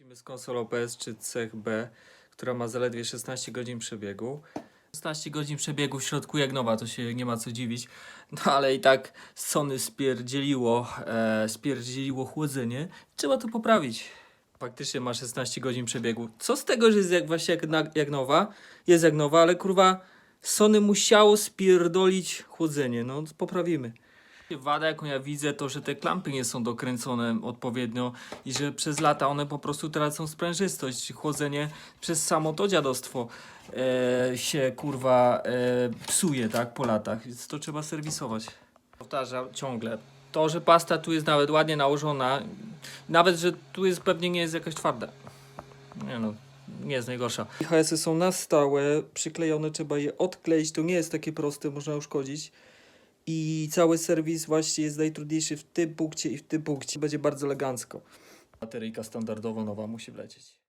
Lecimy z konsolą PS czy cech B, która ma zaledwie 16 godzin przebiegu. 16 godzin przebiegu w środku jak nowa, to się nie ma co dziwić. No ale i tak Sony spierdzieliło, e, spierdzieliło chłodzenie. Trzeba to poprawić. Faktycznie ma 16 godzin przebiegu. Co z tego, że jest jak właśnie jak, jak nowa? Jest jak nowa, ale kurwa Sony musiało spierdolić chłodzenie. No poprawimy. Wada, jaką ja widzę, to że te klampy nie są dokręcone odpowiednio i że przez lata one po prostu tracą sprężystość. Chłodzenie przez samo to dziadostwo e, się kurwa e, psuje, tak, po latach, więc to trzeba serwisować. Powtarzam ciągle. To, że pasta tu jest nawet ładnie nałożona, nawet, że tu jest pewnie nie jest jakaś twarda. Nie no, nie jest najgorsza. IHS-y są na stałe, przyklejone, trzeba je odkleić, to nie jest takie proste, można uszkodzić. I cały serwis właśnie jest najtrudniejszy w tym punkcie i w tym punkcie. Będzie bardzo elegancko. Bateryjka standardowo nowa musi wlecieć.